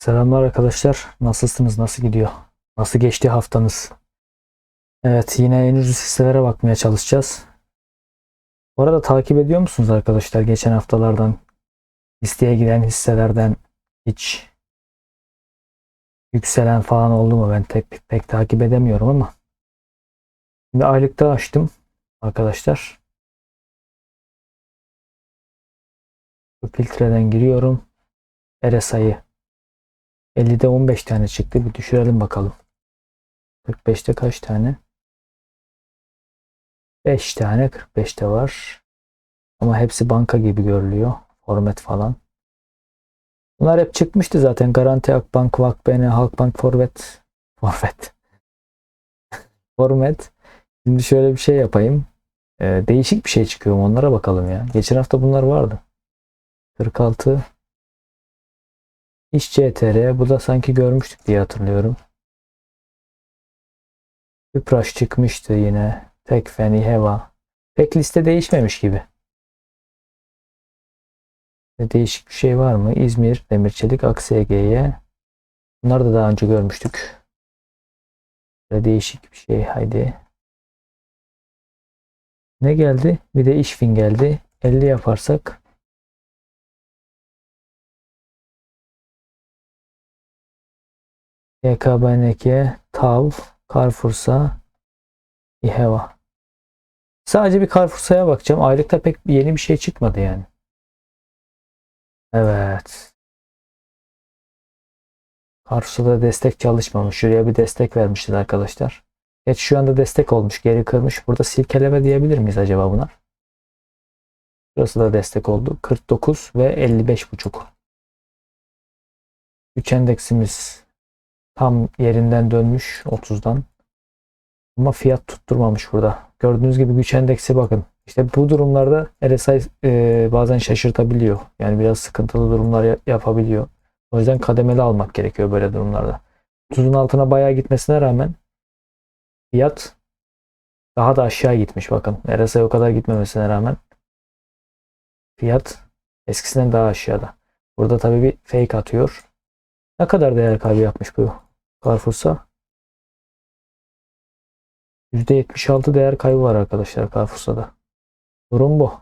Selamlar arkadaşlar. Nasılsınız? Nasıl gidiyor? Nasıl geçti haftanız? Evet, yine en ucuz hisselere bakmaya çalışacağız. Bu arada takip ediyor musunuz arkadaşlar? Geçen haftalardan listeye giren hisselerden hiç yükselen falan oldu mu? Ben tek, pek takip edemiyorum ama. Şimdi aylıkta açtım arkadaşlar. Bu filtreden giriyorum. RSI'yi 50'de 15 tane çıktı. Bir düşürelim bakalım. 45'te kaç tane? 5 tane 45'te var. Ama hepsi banka gibi görülüyor. Format falan. Bunlar hep çıkmıştı zaten. Garanti Akbank, Vakbene, Halkbank, Forvet. Forvet. Format. Şimdi şöyle bir şey yapayım. Ee, değişik bir şey çıkıyor mu? Onlara bakalım ya. Geçen hafta bunlar vardı. 46 İş CTR. Bu da sanki görmüştük diye hatırlıyorum. Üpraş çıkmıştı yine. Tekfen, İHEVA. Pek liste değişmemiş gibi. E, Değişik bir şey var mı? İzmir, Demirçelik, AKSG'ye. Bunları da daha önce görmüştük. Böyle değişik bir şey. Haydi. Ne geldi? Bir de İşfin geldi. 50 yaparsak YKBNK, TAV, Carrefour'sa, İHEVA. Sadece bir Carrefour'sa'ya bakacağım. Aylıkta pek yeni bir şey çıkmadı yani. Evet. Carrefour'da destek çalışmamış. Şuraya bir destek vermişler arkadaşlar. Geç şu anda destek olmuş. Geri kırmış. Burada silkeleme diyebilir miyiz acaba buna? Burası da destek oldu. 49 ve 55,5. 3 endeksimiz Tam yerinden dönmüş 30'dan. Ama fiyat tutturmamış burada. Gördüğünüz gibi güç endeksi bakın. İşte bu durumlarda RSI e, bazen şaşırtabiliyor. Yani biraz sıkıntılı durumlar ya- yapabiliyor. O yüzden kademeli almak gerekiyor böyle durumlarda. 30'un altına bayağı gitmesine rağmen fiyat daha da aşağı gitmiş bakın. RSI o kadar gitmemesine rağmen fiyat eskisinden daha aşağıda. Burada tabii bir fake atıyor. Ne kadar değer kaybı yapmış bu Carrefour'sa? %76 değer kaybı var arkadaşlar Carrefour'da. Durum bu.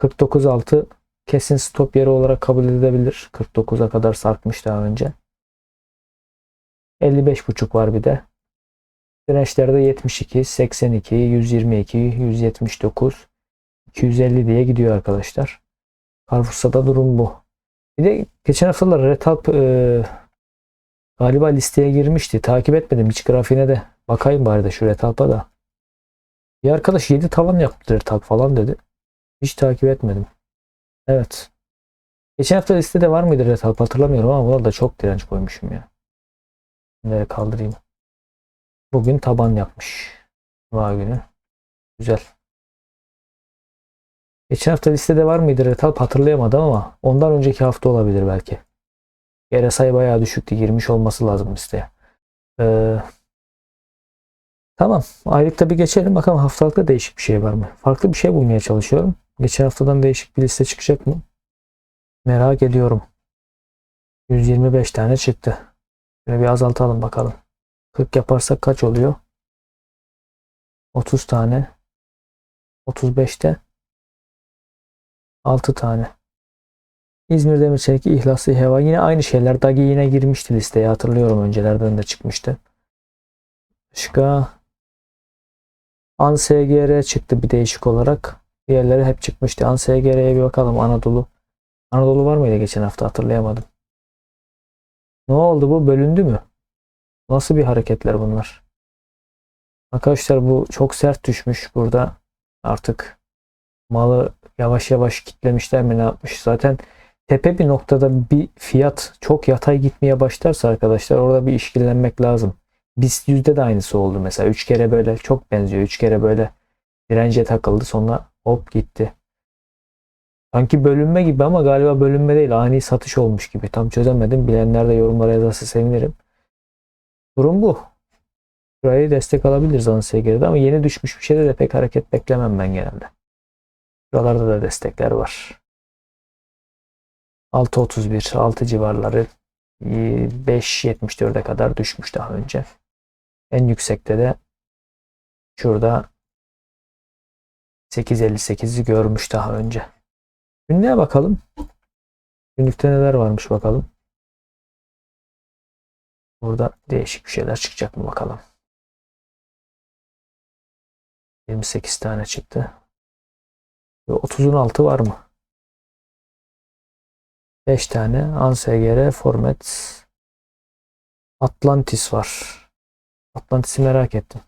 49.6 kesin stop yeri olarak kabul edilebilir. 49'a kadar sarkmış daha önce. 55.5 var bir de. Dirençlerde 72, 82, 122, 179, 250 diye gidiyor arkadaşlar. Carrefour'da durum bu. Bir de geçen haftalar Retap e, galiba listeye girmişti. Takip etmedim. Hiç grafiğine de bakayım bari de şu Retap'a da. Bir arkadaş 7 tavan yaptı Retap falan dedi. Hiç takip etmedim. Evet. Geçen hafta listede var mıydı Retap hatırlamıyorum ama buna da çok direnç koymuşum ya. Nereye kaldırayım. Bugün taban yapmış. Cuma günü. Güzel. Geçen hafta listede var mıydı Retalp hatırlayamadım ama ondan önceki hafta olabilir belki. RSI bayağı düşüktü. Girmiş olması lazım listeye. Ee, tamam. Aylıkta bir geçelim. Bakalım haftalıkta değişik bir şey var mı? Farklı bir şey bulmaya çalışıyorum. Geçen haftadan değişik bir liste çıkacak mı? Merak ediyorum. 125 tane çıktı. Şöyle bir azaltalım bakalım. 40 yaparsak kaç oluyor? 30 tane. 35'te 6 tane. İzmir Demirçelik İhlaslı Heva yine aynı şeyler. Dagi yine girmişti listeye hatırlıyorum öncelerden de çıkmıştı. Başka ANSGR çıktı bir değişik olarak. Diğerleri hep çıkmıştı. ANSGR'ye bir bakalım Anadolu. Anadolu var mıydı geçen hafta hatırlayamadım. Ne oldu bu? Bölündü mü? Nasıl bir hareketler bunlar? Arkadaşlar bu çok sert düşmüş burada. Artık malı yavaş yavaş kitlemişler mi ne yapmış? Zaten tepe bir noktada bir fiyat çok yatay gitmeye başlarsa arkadaşlar orada bir işkillenmek lazım. BIST yüzde de aynısı oldu mesela. Üç kere böyle çok benziyor. Üç kere böyle dirence takıldı sonra hop gitti. Sanki bölünme gibi ama galiba bölünme değil. Ani satış olmuş gibi. Tam çözemedim. Bilenler de yorumlara yazarsa sevinirim. Durum bu. Burayı destek alabiliriz ANSGR'de ama yeni düşmüş bir şeyde de pek hareket beklemem ben genelde. Buralarda da destekler var. 6.31, 6 civarları 5.74'e kadar düşmüş daha önce. En yüksekte de şurada 8.58'i görmüş daha önce. Günlüğe bakalım. Günlükte neler varmış bakalım. Burada değişik bir şeyler çıkacak mı bakalım. 28 tane çıktı. Ve 30'un altı var mı? 5 tane Ansegere Formet Atlantis var. Atlantis'i merak ettim.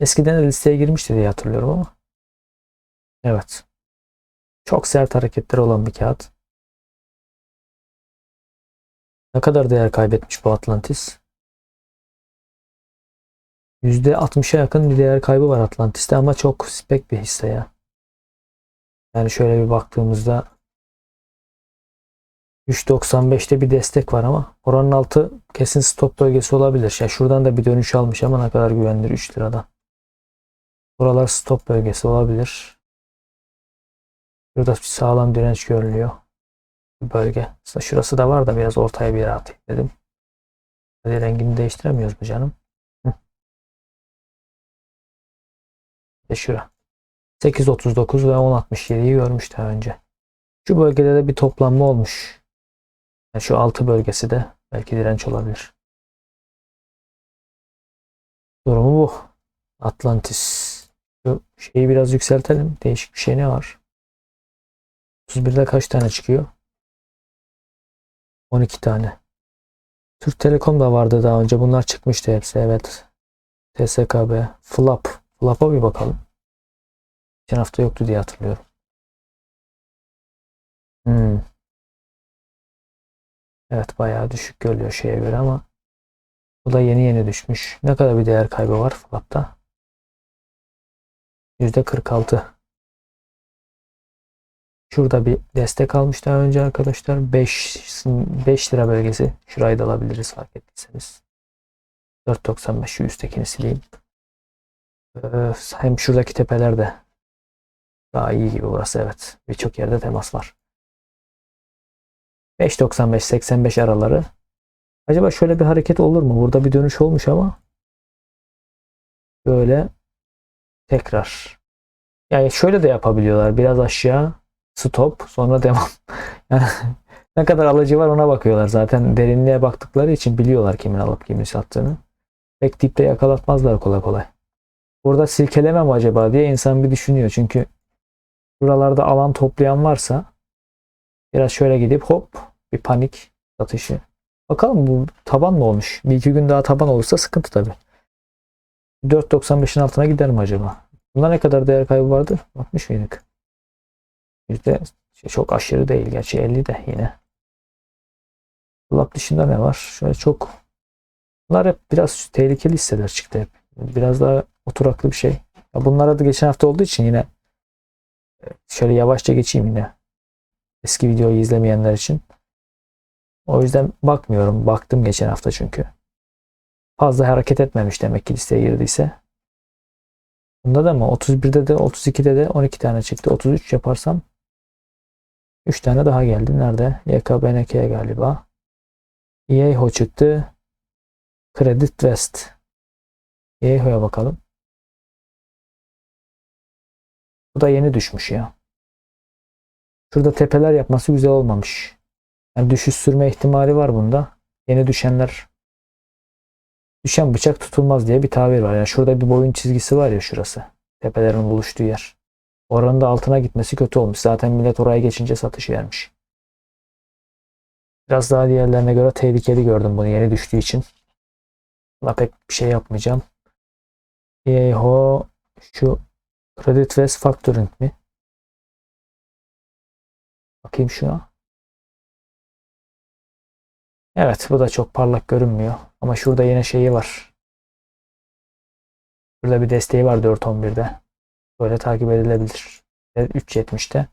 Eskiden de listeye girmişti diye hatırlıyorum ama. Evet. Çok sert hareketleri olan bir kağıt. Ne kadar değer kaybetmiş bu Atlantis? %60'a yakın bir değer kaybı var Atlantis'te ama çok spek bir hisse ya. Yani şöyle bir baktığımızda 3.95'te bir destek var ama oranın altı kesin stop bölgesi olabilir. Ya şuradan da bir dönüş almış ama ne kadar güvenilir 3 liradan. Buralar stop bölgesi olabilir. Burada bir sağlam direnç görülüyor. Bir bölge. Aslında şurası da var da biraz ortaya bir yere atayım dedim. Rengini değiştiremiyoruz mu canım? İşte şura. 8.39 ve 10.67'yi görmüş daha önce. Şu bölgede de bir toplanma olmuş. Yani şu altı bölgesi de belki direnç olabilir. Durumu bu. Atlantis. Şu şeyi biraz yükseltelim. Değişik bir şey ne var? 31'de kaç tane çıkıyor? 12 tane. Türk Telekom da vardı daha önce. Bunlar çıkmıştı hepsi. Evet. TSKB. Flap. Flap'a bir bakalım. Geçen hafta yoktu diye hatırlıyorum. Hmm. Evet bayağı düşük görülüyor şeye göre ama bu da yeni yeni düşmüş. Ne kadar bir değer kaybı var Flap'ta? %46. Şurada bir destek almış daha önce arkadaşlar. 5, 5 lira bölgesi. Şurayı da alabiliriz fark ettiyseniz. 4.95 şu üsttekini sileyim. Hem şuradaki tepeler de daha iyi gibi burası evet. Birçok yerde temas var. 5.95-85 araları. Acaba şöyle bir hareket olur mu? Burada bir dönüş olmuş ama böyle tekrar. Yani şöyle de yapabiliyorlar. Biraz aşağı stop sonra devam. Yani ne kadar alıcı var ona bakıyorlar. Zaten derinliğe baktıkları için biliyorlar kimin alıp kimin sattığını. Pek dipte yakalatmazlar kolay kolay. Burada silkeleme mi acaba diye insan bir düşünüyor. Çünkü buralarda alan toplayan varsa biraz şöyle gidip hop bir panik satışı. Bakalım bu taban mı olmuş? Bir iki gün daha taban olursa sıkıntı tabii. 4.95'in altına gider mi acaba? Bunda ne kadar değer kaybı vardı? Bakmış mıydık? Yüzde şey çok aşırı değil. Gerçi 50 de yine. Dolap dışında ne var? Şöyle çok Bunlar hep biraz tehlikeli hisseler çıktı hep. Biraz daha oturaklı bir şey. Ya bunlara da geçen hafta olduğu için yine e, şöyle yavaşça geçeyim yine. Eski videoyu izlemeyenler için. O yüzden bakmıyorum. Baktım geçen hafta çünkü. Fazla hareket etmemiş demek ki listeye girdiyse. Bunda da mı? 31'de de 32'de de 12 tane çıktı. 33 yaparsam 3 tane daha geldi. Nerede? YKBNK galiba. Yeho çıktı. Credit West. Yeho'ya bakalım. Bu da yeni düşmüş ya. Şurada tepeler yapması güzel olmamış. Yani düşüş sürme ihtimali var bunda. Yeni düşenler düşen bıçak tutulmaz diye bir tabir var. Yani şurada bir boyun çizgisi var ya şurası. Tepelerin buluştuğu yer. Oranın da altına gitmesi kötü olmuş. Zaten millet oraya geçince satış vermiş. Biraz daha diğerlerine göre tehlikeli gördüm bunu yeni düştüğü için. Buna pek bir şey yapmayacağım. Yeho şu Credit West Factoring mi? Bakayım şuna. Evet bu da çok parlak görünmüyor. Ama şurada yine şeyi var. Burada bir desteği var 4.11'de. Böyle takip edilebilir. 3.70'te.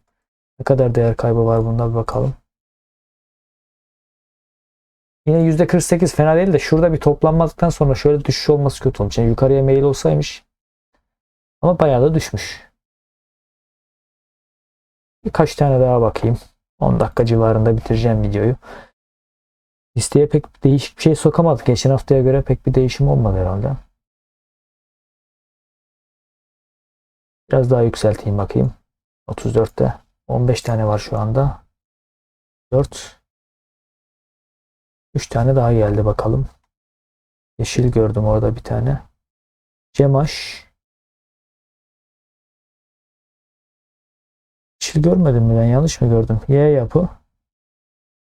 Ne kadar değer kaybı var bunda bir bakalım. Yine %48 fena değil de şurada bir toplanmadıktan sonra şöyle düşüş olması kötü olmuş. Yani yukarıya meyil olsaymış. Ama bayağı da düşmüş. Birkaç tane daha bakayım. 10 dakika civarında bitireceğim videoyu. Listeye pek değişik bir şey sokamadık. Geçen haftaya göre pek bir değişim olmadı herhalde. Biraz daha yükselteyim bakayım. 34'te 15 tane var şu anda. 4 3 tane daha geldi bakalım. Yeşil gördüm orada bir tane. Cemaş. Yeşil görmedim mi ben yanlış mı gördüm? Y yapı.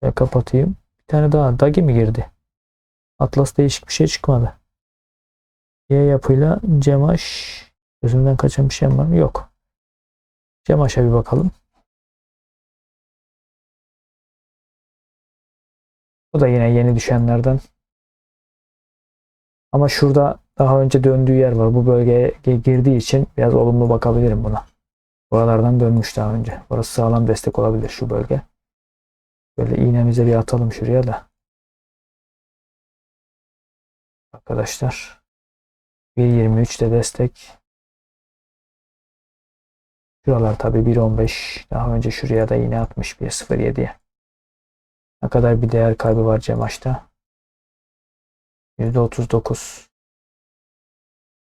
Ya kapatayım. Bir tane daha. Dagi mi girdi? Atlas değişik bir şey çıkmadı. Y yapıyla Cemaş. Gözümden kaçan bir şey var mı? Yok. Cemaş'a bir bakalım. Bu da yine yeni düşenlerden. Ama şurada daha önce döndüğü yer var. Bu bölgeye girdiği için biraz olumlu bakabilirim buna. Buralardan dönmüş daha önce. Burası sağlam destek olabilir şu bölge. Böyle iğnemize bir atalım şuraya da. Arkadaşlar. 1.23'te destek. Şuralar tabi 1.15. Daha önce şuraya da yine atmış 1.07'ye. Ne kadar bir değer kaybı var Cemaş'ta? %39.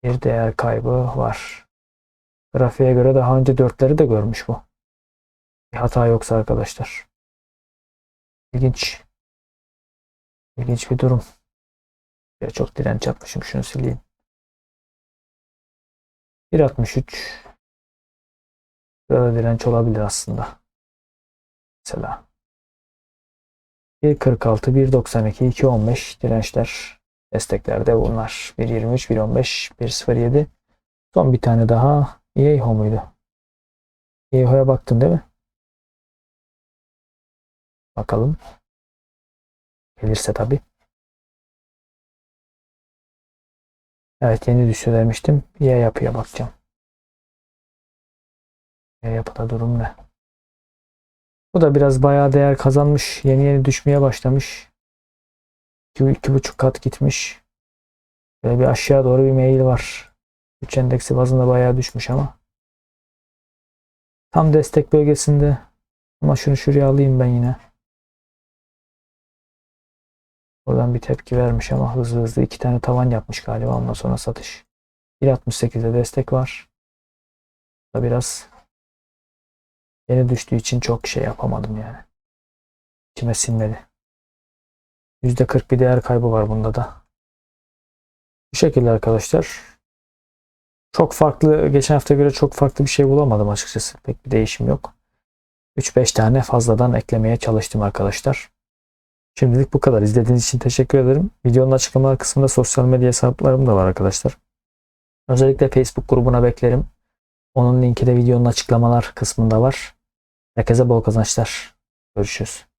Bir değer kaybı var. Grafiğe göre daha önce dörtleri de görmüş bu. Bir hata yoksa arkadaşlar. İlginç. İlginç bir durum. Ya çok direnç yapmışım. Şunu sileyim. 1.63 Burada direnç olabilir aslında. Mesela 1.46, 1.92, 2.15 dirençler desteklerde bunlar. 1.23, 1.15, 1.07. Son bir tane daha Yeiho muydu? Yeiho'ya baktın değil mi? Bakalım. Gelirse tabi. Evet yeni düştü demiştim. Y yapıya bakacağım. Y yapıda durum ne? Bu da biraz bayağı değer kazanmış. Yeni yeni düşmeye başlamış. 2,5 kat gitmiş. Böyle bir aşağı doğru bir meyil var. 3 endeksi bazında bayağı düşmüş ama. Tam destek bölgesinde. Ama şunu şuraya alayım ben yine. Oradan bir tepki vermiş ama hızlı hızlı iki tane tavan yapmış galiba. Ondan sonra satış. 1.68'de destek var. Da biraz yeni düştüğü için çok şey yapamadım yani. İçime sinmedi. %40 bir değer kaybı var bunda da. Bu şekilde arkadaşlar. Çok farklı, geçen hafta göre çok farklı bir şey bulamadım açıkçası. Pek bir değişim yok. 3-5 tane fazladan eklemeye çalıştım arkadaşlar. Şimdilik bu kadar. İzlediğiniz için teşekkür ederim. Videonun açıklamalar kısmında sosyal medya hesaplarım da var arkadaşlar. Özellikle Facebook grubuna beklerim. Onun linki de videonun açıklamalar kısmında var. Herkese bol kazançlar. Görüşürüz.